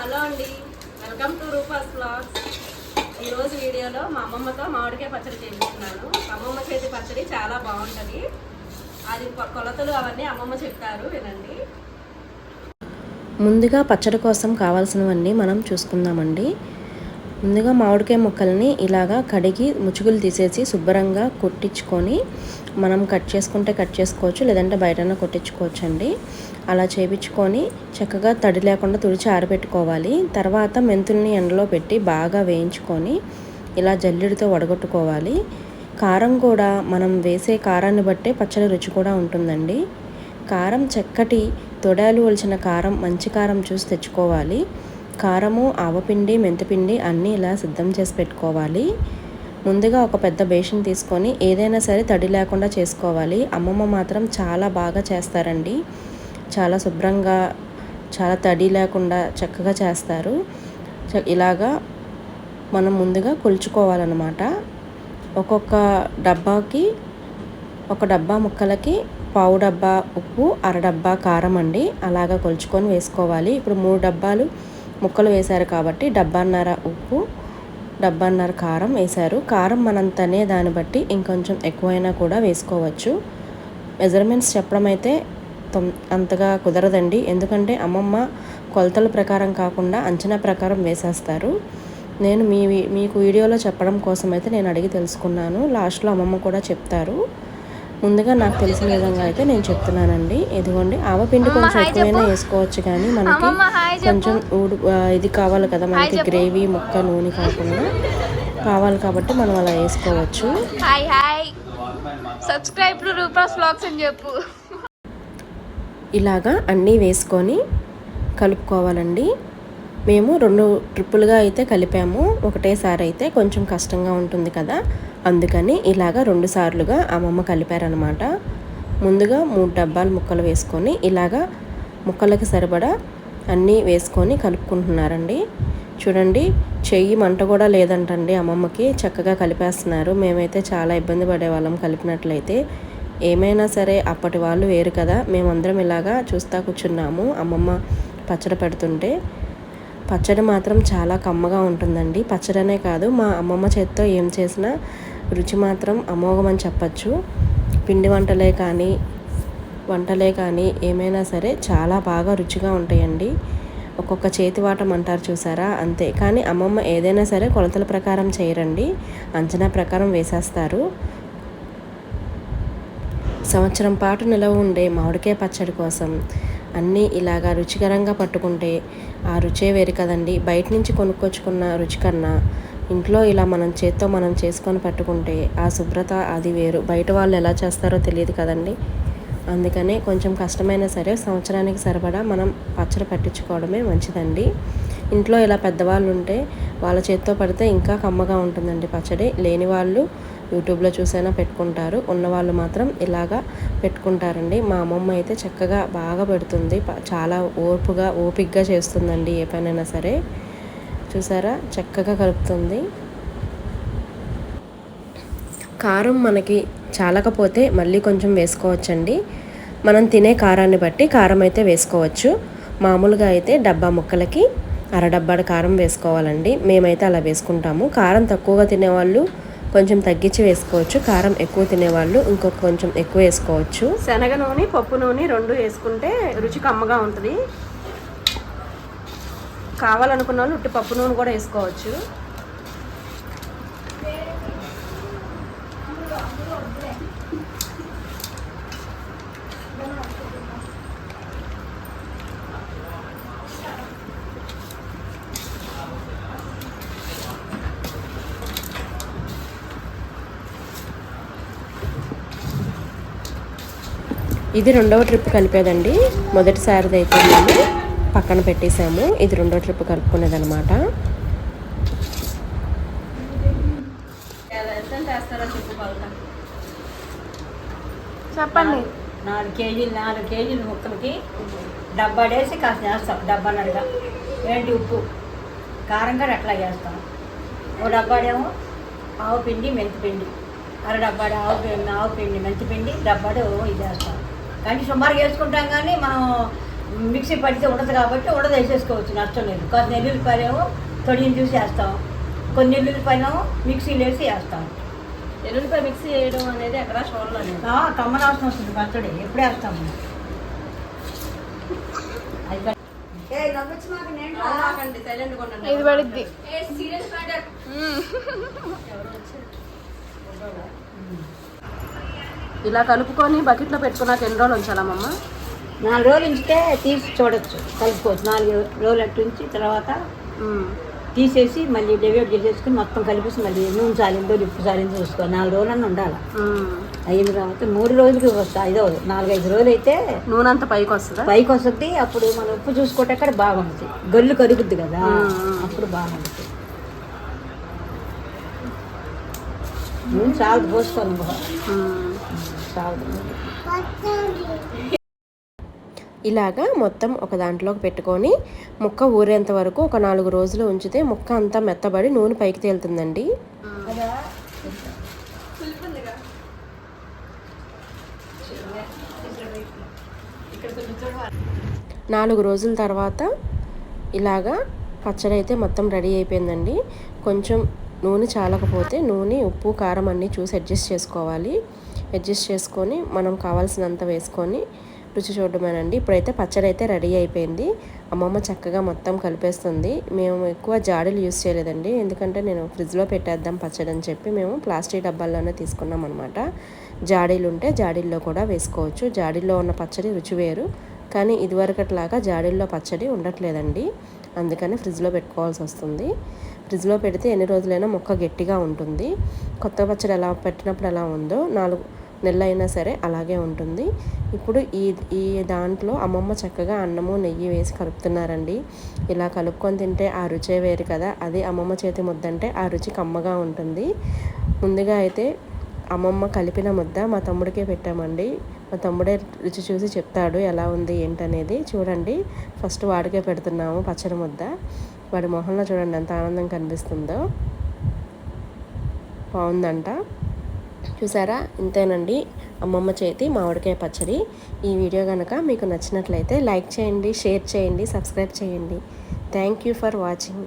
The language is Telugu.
హలో అండి. వెల్కమ్ టు రూపాస్ బ్లాగ్స్ ఈరోజు వీడియోలో మా అమ్మమ్మతో మామిడికాయ పచ్చడి చేయించుకున్నాను అమ్మమ్మ చేతి పచ్చడి చాలా బాగుంటుంది. అది కొలతలు అవన్నీ అమ్మమ్మ చెప్తారు వినండి. ముందుగా పచ్చడి కోసం కావాల్సినవన్నీ మనం చూసుకుందామండి. ముందుగా మామిడికాయ ముక్కల్ని ఇలాగా కడిగి ముచ్చుకులు తీసేసి శుభ్రంగా కొట్టించుకొని మనం కట్ చేసుకుంటే కట్ చేసుకోవచ్చు లేదంటే బయటన కొట్టించుకోవచ్చు అండి అలా చేపించుకొని చక్కగా తడి లేకుండా తుడిచి ఆరబెట్టుకోవాలి. తర్వాత మెంతుల్ని ఎండలో పెట్టి బాగా వేయించుకొని ఇలా జల్లెడితో వడగొట్టుకోవాలి. కారం కూడా మనం వేసే కారాన్ని బట్టే పచ్చడి రుచి కూడా ఉంటుందండి. కారం చక్కటి తొడాలు ఒలిచిన కారం మంచి కారం చూసి తెచ్చుకోవాలి. కారము ఆవపిండి మెంతిపిండి అన్నీ ఇలా సిద్ధం చేసి పెట్టుకోవాలి. ముందుగా ఒక పెద్ద బేషన్ తీసుకొని ఏదైనా సరే తడి లేకుండా చేసుకోవాలి. అమ్మమ్మ మాత్రం చాలా బాగా చేస్తారండి. చాలా శుభ్రంగా చాలా తడి లేకుండా చక్కగా చేస్తారు. చ- ఇలాగా మనం ముందుగా కొలుచుకోవాలన్నమాట. ఒక్కొక్క డబ్బాకి ఒక డబ్బా ముక్కలకి పావు డబ్బా ఉప్పు అర డబ్బా కారం అండి. అలాగా కొలుచుకొని వేసుకోవాలి. ఇప్పుడు మూడు డబ్బాలు ముక్కలు వేశారు కాబట్టి డబ్బాన్నర ఉప్పు డబ్బాన్నర కారం వేశారు. కారం మనం తనే దాన్ని బట్టి ఇంకొంచెం ఎక్కువైనా కూడా వేసుకోవచ్చు. మెజర్మెంట్స్ చెప్పడం అయితే తొం- అంతగా కుదరదండి. ఎందుకంటే అమ్మమ్మ కొలతల ప్రకారం కాకుండా అంచనా ప్రకారం వేసేస్తారు. నేను మీ మీకు వీడియోలో చెప్పడం కోసం అయితే నేను అడిగి తెలుసుకున్నాను. లాస్ట్లో అమ్మమ్మ కూడా చెప్తారు. ముందుగా నాకు తెలిసిన విధంగా అయితే నేను చెప్తున్నానండి. ఇదిగోండి ఆవపిండి కొంచెం ఎక్కువైనా వేసుకోవచ్చు కానీ మనకి కొంచెం ఊడు ఇది కావాలి కదా మనకి గ్రేవీ ముక్క నూనె కాకుండా కావాలి కాబట్టి మనం అలా వేసుకోవచ్చు. Hi hi. Subscribe to Rupa's vlogs అని చెప్పు. ఇలాగా అన్నీ వేసుకొని కలుపుకోవాలండి. మేము రెండు ట్రిప్పులుగా అయితే కలిపాము. ఒకటేసారి అయితే కొంచెం కష్టంగా ఉంటుంది కదా. అందుకని ఇలాగా రెండు సార్లుగా అమ్మమ్మ కలిపారనమాట ముందుగా మూడు డబ్బాలు ముక్కలు వేసుకొని ఇలాగా ముక్కలకి సరిపడా అన్నీ వేసుకొని కలుపుకుంటున్నారండి. చూడండి చెయ్యి మంట కూడా లేదంటండి అమ్మమ్మకి. చక్కగా కలిపేస్తున్నారు. మేమైతే చాలా ఇబ్బంది పడేవాళ్ళం కలిపినట్లయితే. ఏమైనా సరే అప్పటి వాళ్ళు వేరు కదా. మేమందరం ఇలాగా చూస్తా కూర్చున్నాము అమ్మమ్మ పచ్చడి పెడుతుంటే. పచ్చడి మాత్రం చాలా కమ్మగా ఉంటుందండి. పచ్చడనే కాదు మా అమ్మమ్మ చేత్తో ఏం చేసినా రుచి మాత్రం అమోఘమని చెప్పచ్చు. పిండి వంటలే కానీ వంటలే కానీ ఏమైనా సరే చాలా బాగా రుచిగా ఉంటాయండి. ఒక్కొక్క చేతి వాటం అంటారు చూసారా? అంతే. కానీ అమ్మమ్మ ఏదైనా సరే కొలతల ప్రకారం చేయరండి. అంచనా ప్రకారం వేసేస్తారు. సంవత్సరం పాటు నిలవ ఉండే మామిడికాయ పచ్చడి కోసం అన్నీ ఇలాగా రుచికరంగా పట్టుకుంటే ఆ రుచే వేరు కదండి. బయట నుంచి కొనుక్కొచ్చుకున్న రుచి కన్నా ఇంట్లో ఇలా మనం చేత్తో మనం చేసుకొని పట్టుకుంటే ఆ శుభ్రత అది వేరు. బయట వాళ్ళు ఎలా చేస్తారో తెలియదు కదండి. అందుకనే కొంచెం కష్టమైనా సరే సంవత్సరానికి సరిపడా మనం పచ్చడి పట్టించుకోవడమే మంచిదండి. ఇంట్లో ఇలా పెద్దవాళ్ళు ఉంటే వాళ్ళ చేత్తో పడితే ఇంకా కమ్మగా ఉంటుందండి పచ్చడి. లేని వాళ్ళు యూట్యూబ్లో చూసైనా పెట్టుకుంటారు. ఉన్నవాళ్ళు మాత్రం ఇలాగా పెట్టుకుంటారండి. మా అమ్మమ్మ అయితే చక్కగా బాగా పెడుతుంది. చాలా ఓర్పుగా ఓపిగ్గా చేస్తుందండి ఏ పనైనా సరే. చూసారా? చక్కగా కలుపుతుంది. కారం మనకి చాలకపోతే మళ్ళీ కొంచెం వేసుకోవచ్చండి. మనం తినే కారాన్ని బట్టి కారం అయితే వేసుకోవచ్చు. మామూలుగా అయితే డబ్బా ముక్కలకి అర డబ్బాడు కారం వేసుకోవాలండి. మేమైతే అలా వేసుకుంటాము. కారం తక్కువగా తినేవాళ్ళు కొంచెం తగ్గించి వేసుకోవచ్చు. కారం ఎక్కువ తినేవాళ్ళు ఇంకొక కొంచెం ఎక్కువ వేసుకోవచ్చు. శనగ నూనె పప్పు నూనె రెండు వేసుకుంటే రుచి కమ్మగా ఉంటుంది. కావాలనుకున్న వాళ్ళు ఉట్టి పప్పు నూనె కూడా వేసుకోవచ్చు. ఇది రెండవ ట్రిప్ కలిపేదండి. మొదటిసారిది అయితే పక్కన పెట్టేసాము ఇది రెండో ట్రిప్ కలుపుకునేది అనమాట ఎంత వేస్తారో చెప్పు కొలత చెప్పండి. నాలుగు కేజీలు నాలుగు కేజీల ముక్కలకి డబ్బాడేసి కాస్త చేస్తాం. డబ్బాన్నరగా. ఏంటి ఉప్పు? కారం కూడా అట్లా చేస్తాం. ఓ డబ్బాడేమో ఆవు పిండి మెంతి పిండి. అర డబ్బాడు ఆవు పిండి ఆవు పిండి మెంతి పిండి డబ్బాడు ఇది వేస్తాం. కానీ సుమారుగా వేసుకుంటాం కానీ మనం మిక్సీ పడితే ఉండదు కాబట్టి ఉండదు వేసేసుకోవచ్చు. నష్టం లేదు. కొన్ని ఎల్లుల్లిపాయలేమో తొడిని చూసి వేస్తాం. కొన్ని ఎల్లుల్లిపాయలేమో మిక్సీలో వేసి వేస్తాం. ఎల్లుల్లిపాయ మిక్సీ చేయడం అనేది ఎక్కడ చూడలేదు. ఆ, కమ్మనాల్సిన వస్తుంది పచ్చడి. ఎప్పుడు ఇది పడుద్ది. ఇలా కలుపుకొని బకెట్లో పెట్టుకున్నాక ఎన్ని రోజులు ఉంచాలమ్మమ్మ నాలుగు రోజులు ఉంచితే తీసి చూడొచ్చు. కలుపుకోవచ్చు నాలుగు రోజులు అట్టు ఉంచి తర్వాత తీసేసి మళ్ళీ డెవేట్ చేసేసుకుని మొత్తం కలిపేసి మళ్ళీ నూనె సాలిందో ఉప్పు సాలిందో చూసుకో. నాలుగు రోజులన్నా ఉండాలి. అయిన తర్వాత మూడు రోజులకి వస్తుంది ఐదో నాలుగైదు రోజులు అయితే నూనె అంతా పైకి వస్తుందా పైకి వస్తుంది అప్పుడు మనం ఉప్పు చూసుకుంటే అక్కడ బాగుంటుంది గొల్లు కరుగుద్ది కదా. అప్పుడు బాగుంటుంది నూనె చాలు పోసుకోను చాలు ఇలాగా మొత్తం ఒక దాంట్లోకి పెట్టుకొని ముక్క ఊరేంత వరకు ఒక నాలుగు రోజులు ఉంచితే ముక్క అంతా మెత్తబడి నూనె పైకి తేలుతుందండి. నాలుగు రోజుల తర్వాత ఇలాగా పచ్చడి అయితే మొత్తం రెడీ అయిపోయిందండి. కొంచెం నూనె చాలకపోతే నూనె ఉప్పు కారం అన్నీ చూసి అడ్జస్ట్ చేసుకోవాలి. అడ్జస్ట్ చేసుకొని మనం కావాల్సినంత వేసుకొని రుచి చూడమేనండి ఇప్పుడైతే పచ్చడి అయితే రెడీ అయిపోయింది. అమ్మమ్మ చక్కగా మొత్తం కలిపేస్తుంది. మేము ఎక్కువ జాడీలు యూస్ చేయలేదండి. ఎందుకంటే నేను ఫ్రిడ్జ్లో పెట్టేద్దాం పచ్చడి అని చెప్పి మేము ప్లాస్టిక్ డబ్బాల్లోనే తీసుకున్నాం అనమాట జాడీలు ఉంటే జాడీల్లో కూడా వేసుకోవచ్చు. జాడీల్లో ఉన్న పచ్చడి రుచి వేరు. కానీ ఇదివరకట్లాగా జాడీల్లో పచ్చడి ఉండట్లేదండి. అందుకని ఫ్రిడ్జ్లో పెట్టుకోవాల్సి వస్తుంది. ఫ్రిడ్జ్లో పెడితే ఎన్ని రోజులైనా మొక్క గట్టిగా ఉంటుంది. కొత్త పచ్చడి ఎలా పెట్టినప్పుడు ఎలా ఉందో నాలుగు నెల అయినా సరే అలాగే ఉంటుంది. ఇప్పుడు ఈ ఈ దాంట్లో అమ్మమ్మ చక్కగా అన్నము నెయ్యి వేసి కలుపుతున్నారండి. ఇలా కలుపుకొని తింటే ఆ రుచే వేరు కదా. అది అమ్మమ్మ చేతి ముద్ద అంటే ఆ రుచి కమ్మగా ఉంటుంది. ముందుగా అయితే అమ్మమ్మ కలిపిన ముద్ద మా తమ్ముడికే పెట్టామండి. మా తమ్ముడే రుచి చూసి చెప్తాడు ఎలా ఉంది ఏంటనేది. చూడండి ఫస్ట్ వాడికే పెడుతున్నాము పచ్చడి ముద్ద. వాడి మొహంలో చూడండి ఎంత ఆనందం కనిపిస్తుందో. బాగుందంట. చూసారా? ఇంతేనండి. అమ్మమ్మ చేతి మామిడికాయ పచ్చడి. ఈ వీడియో కనుక మీకు నచ్చినట్లయితే లైక్ చేయండి షేర్ చేయండి సబ్స్క్రైబ్ చేయండి. Thank you for watching.